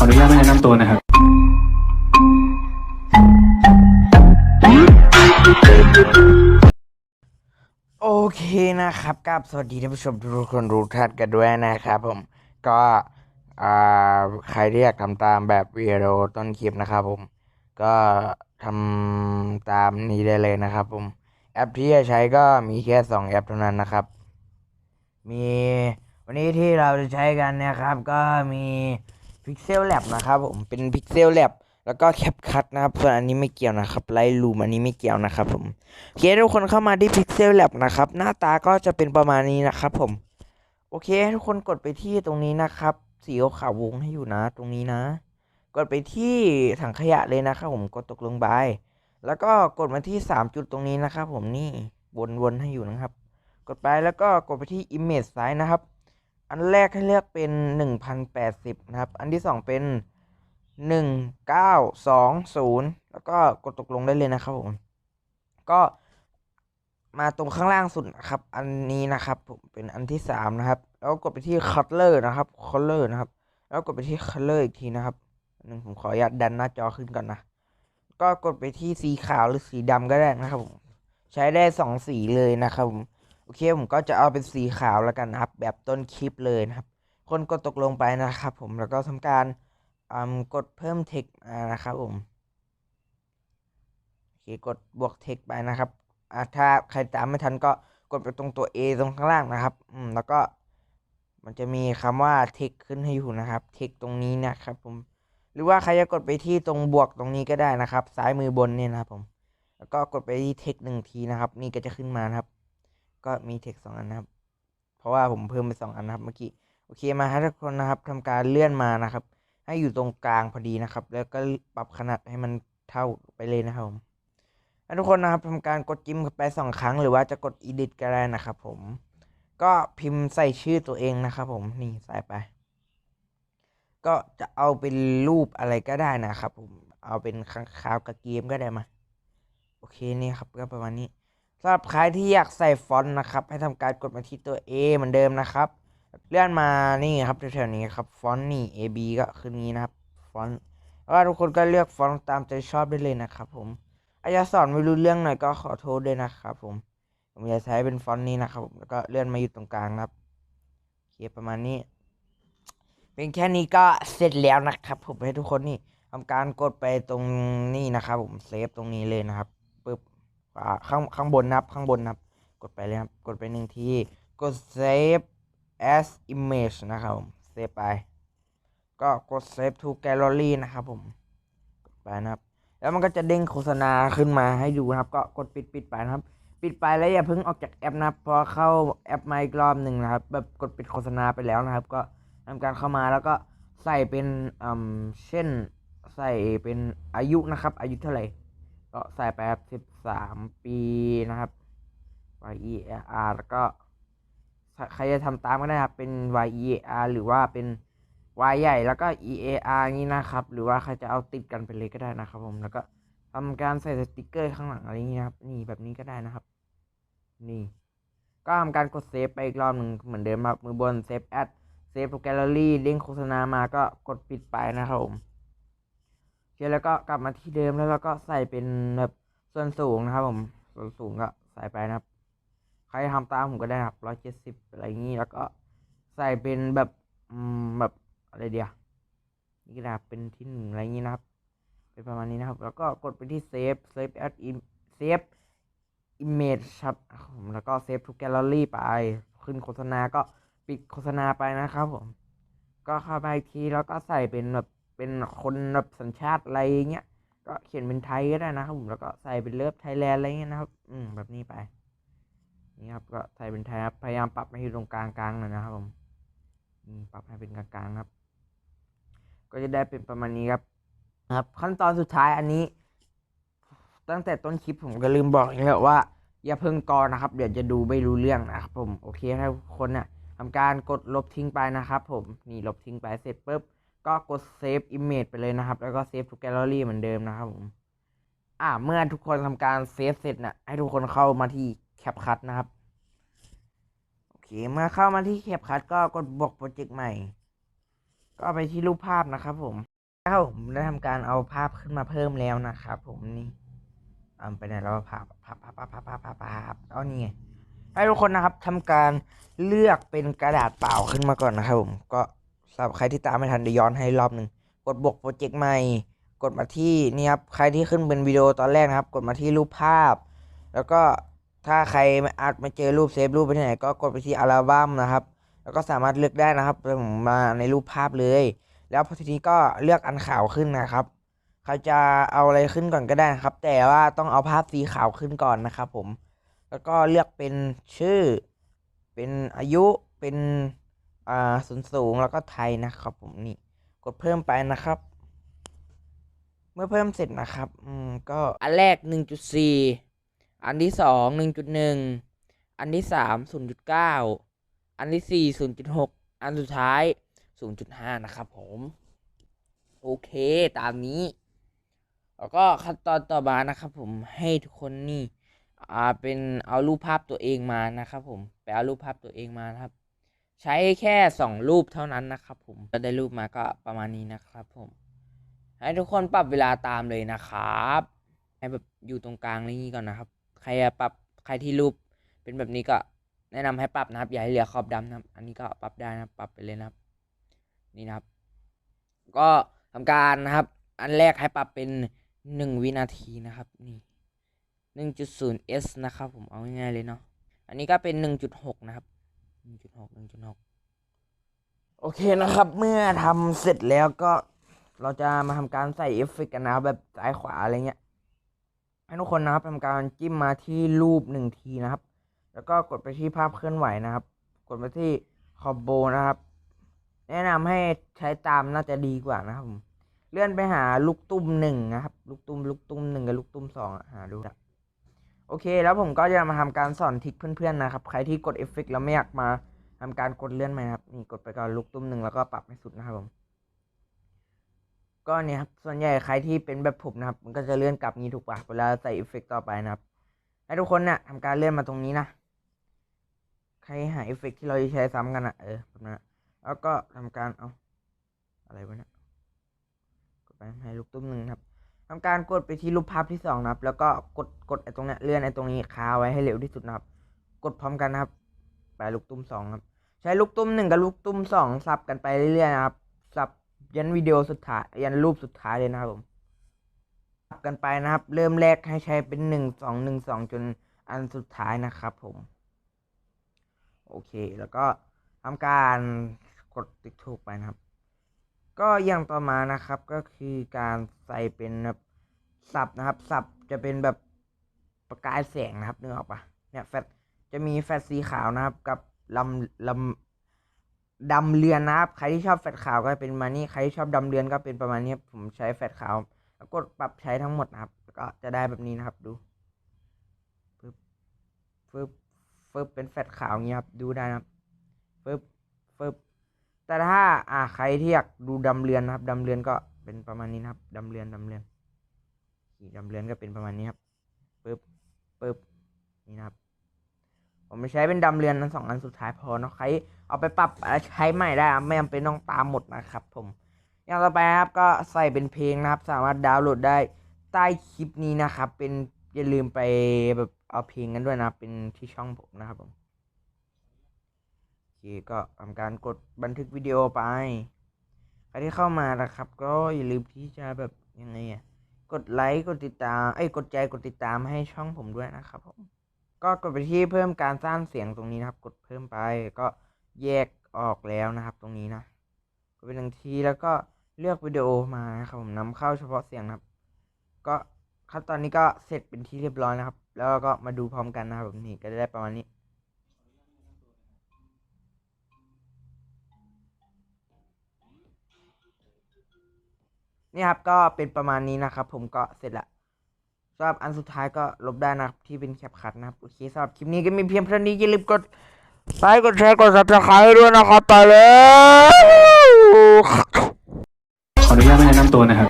ออนุญาตไม่แนะนำตัวนะครับ โอเคนะครับกับสวัสดีท่านผู้ชมทุกคนรู้ทันกันด้วยนะครับผมก็อ่าใครที่อยากทำตามแบบวิดีโอต้นคลิปนะครับผมก็ทำตามนี้ได้เลยนะครับผมแอปที่จะใช้ก็มีแค่สองแอปเท่านั้นนะครับ มีวันนี้ที่เราจะใช้กันนะครับ ก็มี Pixel Lab นะครับผมเป็น Pixel Lab แล้วก็ CapCut นะครับส่วนอันนี้ไม่เกี่ยวนะครับ Lightroom อันนี้ไม่เกี่ยวนะครับผมโอเคทุกคนเข้ามาที่ Pixel Lab นะครับ หน้าตาก็จะเป็นประมาณนี้นะครับผม โอเค ทุกคนกดไปที่ตรงนี้นะครับ สีขาววงให้อยู่นะ ตรงนี้นะ กดไปที่ถังขยะเลยนะครับผมกดตกลงไปแล้วก็กดมาที่ 3 จุดตรงนี้นะครับผมนี่วนๆให้อยู่นะครับ กดไปแล้วก็กดไปที่ Image Size นะครับ อันแรกให้เลือกเป็น 1080 นะครับ อันที่ 2 เป็น 1920 แล้วก็กดตกลงได้เลยนะครับผม ก็มาตรงข้างล่างสุดนะครับ อันนี้นะครับผมเป็นอันที่สามนะครับ แล้วกดไปที่ color นะครับ color นะครับ แล้วกดไปที่ color อีกทีนะครับหนึ่งผมขออนุญาตดันหน้าจอขึ้นก่อนนะ ก็กดไปที่สีขาวหรือสีดำก็ได้นะครับผม ใช้ได้สองสีเลยนะครับผม อเคผมก็จะเอาเป็นสีขาวแล้วกันนะครับ แบบต้นคลิปเลยนะครับ คนกดตกลงไปนะครับ ผมแล้วก็ทำการกดเพิ่มเทคมานะครับผมโอเคกดบวกเทคไปนะครับถ้าใครตามไม่ทันก็กดไปตรงตัว A ตรงข้างล่างนะครับอืมแล้วก็มันจะมีคำว่าเทคขึ้นให้อยู่นะครับเทคตรงนี้นะครับ ผม หรือว่าใครจะกดไปที่ตรงบวกตรงนี้ก็ได้นะครับ ซ้ายมือบนเนี่ยนะครับผม แล้วก็กดไปที่เทคหนึ่งทีนะครับ นี่ก็จะขึ้นมานะครับ ก็มีเทคสองอันนะครับ เพราะว่าผมเพิ่มไปสองอันนะครับเมื่อกี้โอเคมาครับทุกคนนะครับทำการเลื่อนมานะครับ ให้อยู่ตรงกลางพอดีนะครับ แล้วก็ปรับขนาดให้มันเท่าไปเลยนะครับผมให้ทุกคนนะครับทำการกดจิ้มไปสองครั้ง หรือว่าจะกด edit ก็ได้นะครับ ผม ก็พิมพ์ใส่ชื่อตัวเองนะครับ ผมนี่ใส่ไป ก็จะเอาเป็นรูปอะไรก็ได้นะครับ ผมเอาเป็นข้างขาวกับเกมก็ได้มา โอเคนี่ครับก็ประมาณนี้ สำหรับใครที่อยากใส่ฟอนต์นะครับ ให้ทำการกดมาที่ตัว A เหมือนเดิมนะครับ เลื่อนมานี่ครับแถวๆนี้ครับฟอนต์นี่ A B ก็คือนี้นะครับฟอนต์แล้วก็ทุกคนก็เลือกฟอนต์ตามใจชอบได้เลยนะครับ ผมอาจจะสอนไม่รู้เรื่องหน่อยก็ขอโทษด้วยนะครับ ผมผมจะใช้เป็นฟอนต์นี้นะครับผมแล้วก็เลื่อนมาอยู่ตรงกลางครับโอเคประมาณนี้ เป็นแค่นี้ก็เสร็จแล้วนะครับ ผมให้ทุกคนนี่ทำการกดไปตรงนี้นะครับ ผมเซฟตรงนี้เลยนะครับปึ๊บ ข้างข้างบนนะครับ ข้างบนนะครับ กดไปเลยครับ กดไปหนึ่งที กด save as image นะครับผมเซฟไป ก็กด save to gallery นะครับผม กดไปนะครับ แล้วมันก็จะเด้งโฆษณาขึ้นมาให้ดูนะครับ ก็กดปิดปิดไปนะครับ ปิดไปแล้วอย่าเพิ่งออกจากแอปนะครับ พอเข้าแอปมาอีกรอบหนึ่งนะครับ แบบกดปิดโฆษณาไปแล้วนะครับ ก็ทำการเข้ามาแล้วก็ใส่เป็นอืมเช่นใส่เป็นอายุนะครับ อายุเท่าไหร่ ก็ใส่ไปครับสิบสามปีนะครับ y e r แล้วก็ใครจะทำตามก็ได้ครับ เป็น y e r หรือว่าเป็น y ใหญ่แล้วก็ e a r นี้นะครับ หรือว่าใครจะเอาติดกันไปเลยก็ได้นะครับ ผมแล้วก็ทำการใส่สติกเกอร์ข้างหลังอะไรอย่างนี้นะครับ นี่แบบนี้ก็ได้นะครับ นี่ก็ทำการกดเซฟไปอีกรอบหนึ่งเหมือนเดิมครับมือบนเซฟแอดเซฟแกลเลอรี่เด้งโฆษณามาก็กดปิดไปนะครับผม คแล้วก็กลับมาที่เดิมแล้วเราก็ใส่เป็นแบบส่วนสูงนะครับ ผม ส่วนสูงก็ใส่ไปนะครับ ใครทำตามผมก็ได้ครับร้อยเจ็ดสิบอะไรอย่างนี้แล้วก็ใส่เป็นแบบอืมแบบอะไรเดียวนี่ก็ได้เป็นที่หนึ่งอะไรอย่างนี้นะครับ เป็นประมาณนี้นะครับ แล้วก็กดไปที่เซฟเซฟแอดอินเซฟอิมเมจครับผมแล้วก็เซฟทุกแกลเลอรี่ไป ขึ้นโฆษณาก็ปิดโฆษณาไปนะครับผม ก็เข้าไปทีแล้วก็ใส่เป็นแบบ เป็นคนแบบสัญชาติอะไรเงี้ยก็เขียนเป็นไทยก็ได้นะครับผมแล้วก็ใส่เป็นเลิฟไทยแลนด์อะไรเงี้ยนะครับ อืมแบบนี้ไป นี่ครับก็ใส่เป็นไทยครับพยายามปรับให้อยู่ตรงกลางกลางหน่อยนะครับผมอืมปรับให้เป็นกลางกลางๆครับ ก็จะได้เป็นประมาณนี้ครับครับ ขั้นตอนสุดท้ายอันนี้ ตั้งแต่ต้นคลิปผมก็ลืมบอกอีกแล้วว่า อย่าเพิ่งกอนะครับ เดี๋ยวจะดูไม่รู้เรื่องนะครับผมโอเคถ้าคนเนี่ยทำการกดลบทิ้งไปนะครับ ผมนี่ลบทิ้งไปเสร็จปุ๊บ ก็กดเซฟอิมเมจไปเลยนะครับ แล้วก็เซฟทุกแกลเลอรี่เหมือนเดิมนะครับผม อ่า เมื่อทุกคนทำการเซฟเสร็จนะให้ทุกคนเข้ามาที่แคปคัทนะครับ โอเค เมื่อเข้ามาที่แคปคัทก็กดบวกโปรเจกต์ใหม่ ก็ไปที่รูปภาพนะครับผมแล้วผมได้ทำการเอาภาพขึ้นมาเพิ่มแล้วนะครับผมนี่เอาไปไหนแล้วภาพภาพภาพภาพภาพภาพภาพภาพเอานี่ไงให้ทุกคนนะครับทำการเลือกเป็นกระดาษเปล่าขึ้นมาก่อนนะครับผมก็ สำหรับใครที่ตามไม่ทันเดี๋ยวย้อนให้รอบหนึ่งกดบวกโปรเจกต์ใหม่ กดมาที่นี่ครับใครที่ขึ้นเป็นวิดีโอตอนแรกนะครับ กดมาที่รูปภาพ แล้วก็ถ้าใครไม่อาจไม่เจอรูปเซฟรูปไปที่ไหนก็กดไปที่อัลบั้มนะครับ แล้วก็สามารถเลือกได้นะครับผมมาในรูปภาพเลย แล้วพอทีนี้ก็เลือกอันขาวขึ้นนะครับใครจะเอาอะไรขึ้นก่อนก็ได้นะครับ แต่ว่าต้องเอาภาพสีขาวขึ้นก่อนนะครับผม แล้วก็เลือกเป็นชื่อ เป็นอายุเป็น อ่าส่วนสูงแล้วก็ไทยนะครับ ผมนี่กดเพิ่มไปนะครับ เมื่อเพิ่มเสร็จนะครับอืมก็อันแรก 1.4 อันที่สอง1.1 อันที่สาม0.9 อันที่สี่0.6 อันสุดท้าย 0.5 นะครับ ผม โอเคตามนี้ แล้วก็ขั้นตอนต่อมานะครับ ผมให้ทุกคนนี่อ่าเป็นเอารูปภาพตัวเองมานะครับ ผมไปเอารูปภาพตัวเองมานะครับ ใช้แค่สองรูปเท่านั้นนะครับผมก็ได้รูปมาก็ประมาณนี้นะครับผม ให้ทุกคนปรับเวลาตามเลยนะครับให้แบบอยู่ตรงกลางนี่ก่อนนะครับ ใครอะปรับใครที่รูปเป็นแบบนี้ก็แนะนำให้ปรับนะครับ อย่าให้เหลือขอบดำนะครับ อันนี้ก็ปรับได้นะปรับไปเลยนะครับ นี่นะครับ ก็ทำการนะครับ อันแรกให้ปรับเป็นหนึ่งวินาทีนะครับ นี่หนึ่งจุดศูนย์ s นะครับ ผมเอาง่ายๆเลยเนาะอันนี้ก็เป็นหนึ่งจุดหกนะครับ นึ่งจุดหกหนึ่งจุดหกโอเคนะครับ เมื่อทำเสร็จแล้วก็เราจะมาทำการใส่เอฟเฟกกันนะครับแบบซ้ายขวาอะไรเงี้ยให้ทุกคนนะครับทำการจิ้มมาที่รูปหนึ่งทีนะครับ แล้วก็กดไปที่ภาพเคลื่อนไหวนะครับ กดไปที่คอมโบนะครับ แนะนำให้ใช้ตามน่าจะดีกว่านะครับผมเลื่อนไปหาลูกตุ้มหนึ่งนะครับ ลูกตุ้มลูกตุ้มหนึ่งกับลูกตุ้มสองหาดูนะ โอเค แล้วผมก็จะมาทำการสอนทิกเพื่อนๆนะครับ ใครที่กดเอฟเฟกต์แล้วไม่อยากมาทำการกดเลื่อนใหมครับ นี่กดไปก่อนลูกตุ้มหนึ่งแล้วก็ปรับให้สุดนะครับผม ก็เนี่ยครับ ส่วนใหญ่ใครที่เป็นแบบผมนะครับ มันก็จะเลื่อนกลับงี้ถูกปะเวลาใส่เอฟเฟกต์ต่อไปนะครับ ให้ทุกคนเนี่ยทำการเลื่อนมาตรงนี้นะ ใครหาเอฟเฟกต์ที่เราจะใช้ซ้ำกันอะ เออแบบนั้นแล้วก็ทำการเอาอะไรวะเนี่ยกดไปให้ลูกตุ้มหนึ่งครับ ทำการกดไปที่รูปภาพที่สองนะครับ แล้วก็กดกดไอ้ตรงเนี้ยเลื่อนไอ้ตรงนี้ค้าไว้ให้เร็วที่สุดนะครับ กดพร้อมกันนะครับไปลูกตุ้มสองครับ ใช้ลูกตุ้มหนึ่งกับลูกตุ้มสองสับกันไปเรื่อยๆนะครับสับยันวิดีโอสุดท้ายยันรูปสุดท้ายเลยนะครับผมสับกันไปนะครับ เริ่มแรกให้ใช้เป็นหนึ่งสองหนึ่งสองจนอันสุดท้ายนะครับผม โอเคแล้วก็ทำการกดติ๊กถูกไปนะครับ ก็อย่างต่อมานะครับก็คือการใส่เป็นแบบสับนะครับ สับจะเป็นแบบประกายแสงนะครับนึกออกปะเนี่ยแฟลชจะมีแฟลชสีขาวนะครับ กับลำลำดำเรือนนะครับ ใครที่ชอบแฟลชขาวก็เป็นประมาณนี้ใครที่ชอบดำเรือนก็เป็นประมาณนี้ผมใช้แฟลชขาวแล้วกดปรับใช้ทั้งหมดนะครับก็จะได้แบบนี้นะครับดูปึ๊บฟึบฟึบเป็นแฟลชขาวอย่างเงี้ยครับดูได้นะครับฟึบฟึบ แต่ถ้าอ่าใครที่อยากดูดำเรือนนะครับดำเรือนก็เป็นประมาณนี้นะครับดำเรือนดำเรือนขีดดำเรือนก็เป็นประมาณนี้ครับปึ๊บปึ๊บนี่นะครับ ผมใช้เป็นดำเรือนนั้นสองอันสุดท้ายพอเนาะใครเอาไปปรับใช้ใหม่ได้ไม่จำเป็นต้องตามหมดนะครับ ผม อย่างต่อไปครับก็ใส่เป็นเพลงนะครับ สามารถดาวน์โหลดได้ใต้คลิปนี้นะครับ เป็นอย่าลืมไปแบบเอาเพลงกันด้วยนะเป็นที่ช่องผมนะครับผม เคก็ทำการกดบันทึกวิดีโอไปใครที่เข้ามานะครับ ก็อย่าลืมที่จะแบบยังไงอะกดไลค์กดติดตามเอ้ยกดใจกดติดตามให้ช่องผมด้วยนะครับผมก็กดไปที่เพิ่มการสร้างเสียงตรงนี้นะครับ กดเพิ่มไปก็แยกออกแล้วนะครับ ตรงนี้นะกดไปหนึ่งทีแล้วก็เลือกวิดีโอมานะครับผมนำเข้าเฉพาะเสียงนะครับ ก็ขั้นตอนนี้ก็เสร็จเป็นที่เรียบร้อยนะครับ แล้วก็มาดูพร้อมกันนะครับผมนี่ก็ได้ประมาณนี้ นี่ครับก็เป็นประมาณนี้นะครับ ผมก็เสร็จละสำหรับอันสุดท้ายก็ลบได้นะครับที่เป็นแคปคัดนะครับโอเคสำหรับคลิปนี้ก็มีเพียงเท่านี้อย่าลืมกดไลค์กดแชร์กดซับสไครต์ด้วยนะครับไปเลยขออนุญาตไม่แนะนำตัวนะครับ